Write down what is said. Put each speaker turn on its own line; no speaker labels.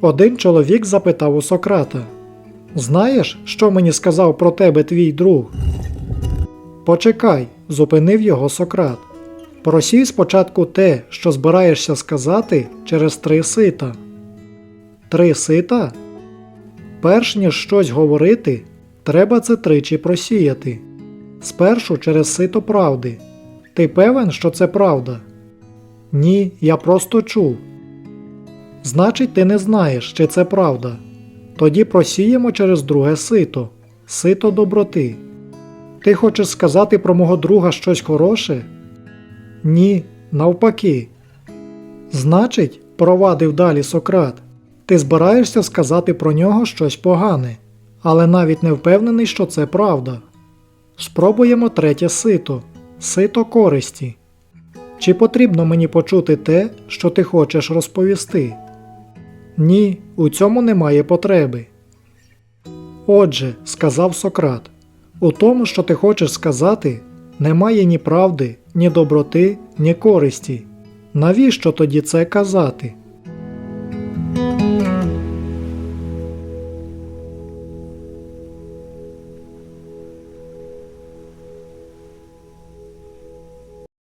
Один чоловік запитав у Сократа: Знаєш, що мені сказав про тебе твій друг? Почекай, зупинив його Сократ. Просій спочатку те, що збираєшся сказати через три сита. Три сита? Перш ніж щось говорити, треба це тричі просіяти. Спершу через сито правди. Ти певен, що це правда? Ні, я просто чув. Значить, ти не знаєш, чи це правда. Тоді просіємо через друге сито сито доброти. Ти хочеш сказати про мого друга щось хороше? Ні, навпаки. Значить, провадив далі Сократ, ти збираєшся сказати про нього щось погане, але навіть не впевнений, що це правда. Спробуємо третє сито сито користі. Чи потрібно мені почути те, що ти хочеш розповісти? Ні, у цьому немає потреби. Отже, сказав Сократ, у тому, що ти хочеш сказати, немає ні правди, ні доброти, ні користі. Навіщо тоді це казати?